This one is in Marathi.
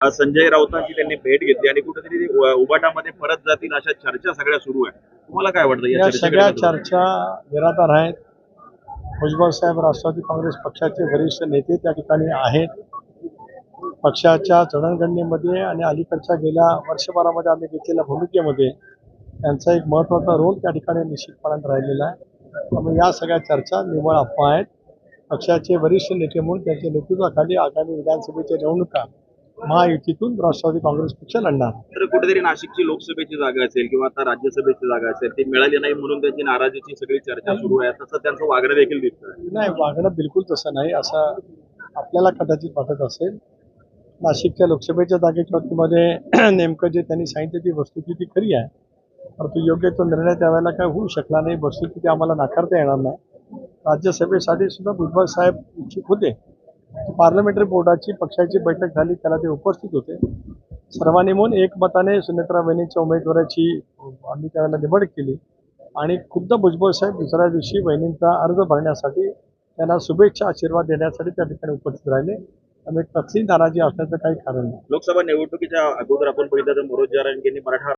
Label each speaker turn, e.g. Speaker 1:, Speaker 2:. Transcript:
Speaker 1: संजय राऊतांची त्यांनी भेट घेतली आणि कुठेतरी उबाटामध्ये परत जातील अशा चर्चा सगळ्या सुरू आहे तुम्हाला काय वाटतं
Speaker 2: या सगळ्या? चर्चा निराधार आहेत. भुजबळ साहेब राष्ट्रवादी काँग्रेस पक्षाचे वरिष्ठ नेते त्या ठिकाणी आहेत. पक्षाच्या जडणघडणीमध्ये आणि अलीकडच्या गेल्या वर्षभरामध्ये आम्ही घेतलेल्या भूमिकेमध्ये त्यांचा एक महत्त्वाचा रोल त्या ठिकाणी निश्चितपणाने राहिलेला आहे. त्यामुळे या सगळ्या चर्चा निव्वळ अफवा आहेत. पक्षाचे वरिष्ठ नेते म्हणून त्यांच्या नेतृत्वाखाली आगामी विधानसभेच्या निवडणुका महायुतीतून राष्ट्रवादी काँग्रेस पक्ष लढणार.
Speaker 1: तर कुठेतरी नाशिकची लोकसभेची जागा असेल किंवा आता राज्यसभेची जागा असेल ती मिळाली नाही म्हणून त्यांची नाराजीची सगळी चर्चा सुरू आहे. तसं त्यांचं वागणं देखील दिसतं
Speaker 2: नाही वागणं बिलकुल तसं नाही. असं आपल्याला कदाचित वाटत असेल. नाशिकच्या लोकसभेच्या जागेच्या बाबतीमध्ये नेमकं जे त्यांनी सांगितलं ती वस्तुस्थिती खरी आहे. परंतु योग्य तो निर्णय त्यावेळेला काय होऊ शकला नाही. वस्तुस्थिती आम्हाला नाकारता येणार नाही. राज्यसभेसाठी सुद्धा भुजबळ साहेब इच्छुक होते. पार्लमेंटरी बोर्डाची पक्षाची बैठक झाली त्याला ते उपस्थित होते. सर्वांनी म्हणून एकमताने सुनेत्रा वहिनीच्या उमेदवाराची आम्ही त्यावेळेला निवड केली. आणि खुद्द भुजबळ साहेब दुसऱ्या दिवशी वहिनींचा अर्ज भरण्यासाठी त्यांना शुभेच्छा आशीर्वाद देण्यासाठी त्या ठिकाणी उपस्थित राहिले. त्यामुळे कसली नाराजी असण्याचं काही कारण नाही.
Speaker 1: लोकसभा निवडणुकीच्या अगोदर आपण बघितलं तर मनोज यांनी मराठा